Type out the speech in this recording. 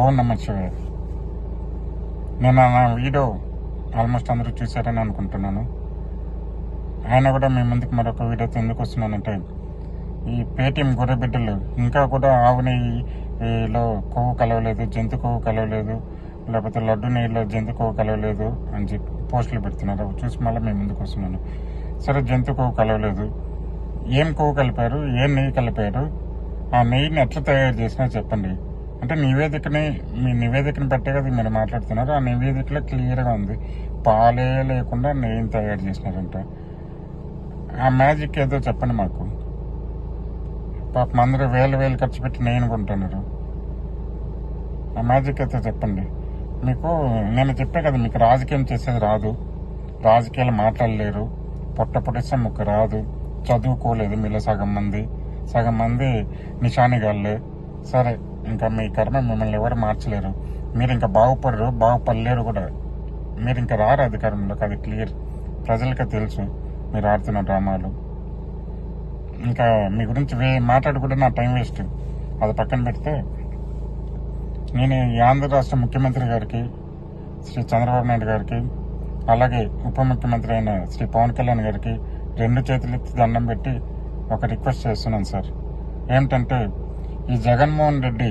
ఓం నమ నేను నా వీడియో ఆల్మోస్ట్ అందరూ చూశారని అనుకుంటున్నాను. ఆయన కూడా మీ ముందుకు మరొక వీడియోతో ఎందుకు వస్తున్నానంటే ఈ పేటీఎం గొర్రెబిడ్డలు ఇంకా కూడా ఆవు నెయ్యిలో కొవ్వు కలవలేదు జంతు కొవ్వు కలవలేదు లేకపోతే లడ్డు నెయ్యిలో జంతు కొవ్వు కలవలేదు అని చెప్పి పోస్టులు పెడుతున్నారు. అవి చూసి మళ్ళీ మీ ముందుకు వస్తున్నాను. సరే జంతు కొవ్వు కలవలేదు. ఏం కొవ్వు కలిపారు? ఏం నెయ్యి కలిపారు? ఆ నెయ్యిని ఎట్లా తయారు చేసినా చెప్పండి. అంటే నివేదికని మీ నివేదికని బట్టే కదా మీరు మాట్లాడుతున్నారు. ఆ నివేదికలో క్లియర్గా ఉంది. పాలే లేకుండా నెయ్యిని తయారు చేసినారంట. ఆ మ్యాజిక్ ఏదో చెప్పండి మాకు. పాపం అందరూ వేలు వేలు ఖర్చు పెట్టి నెయ్యిని కొంటున్నారు. ఆ మ్యాజిక్ అయితే చెప్పండి. మీకు నేను చెప్పే కదా మీకు రాజకీయం చేసేది రాదు. రాజకీయాలు మాట్లాడలేరు. పొట్ట పొట్టిస్తే మీకు రాదు. చదువుకోలేదు మీలో సగం మంది. సగం మంది నిషానిగాళ్ళే. సరే. ఇంకా మీ కర్మ మిమ్మల్ని ఎవరు మార్చలేరు. మీరు ఇంకా బాగుపడరు బాగుపడలేరు కూడా. మీరు ఇంకా రారు అధికారంలోకి అది క్లియర్. ప్రజలకే తెలుసు మీరు ఆడుతున్న డ్రామాలు. ఇంకా మీ గురించి వే మాట్లాడి కూడా నా టైం వేస్ట్. అది పక్కన పెడితే నేను ఈ ఆంధ్ర రాష్ట్ర ముఖ్యమంత్రి గారికి శ్రీ చంద్రబాబు నాయుడు గారికి అలాగే ఉప ముఖ్యమంత్రి అయిన శ్రీ పవన్ కళ్యాణ్ గారికి రెండు చేతులు ఎత్తి దండం పెట్టి ఒక రిక్వెస్ట్ చేస్తున్నాను సార్. ఏమిటంటే ఈ జగన్మోహన్ రెడ్డి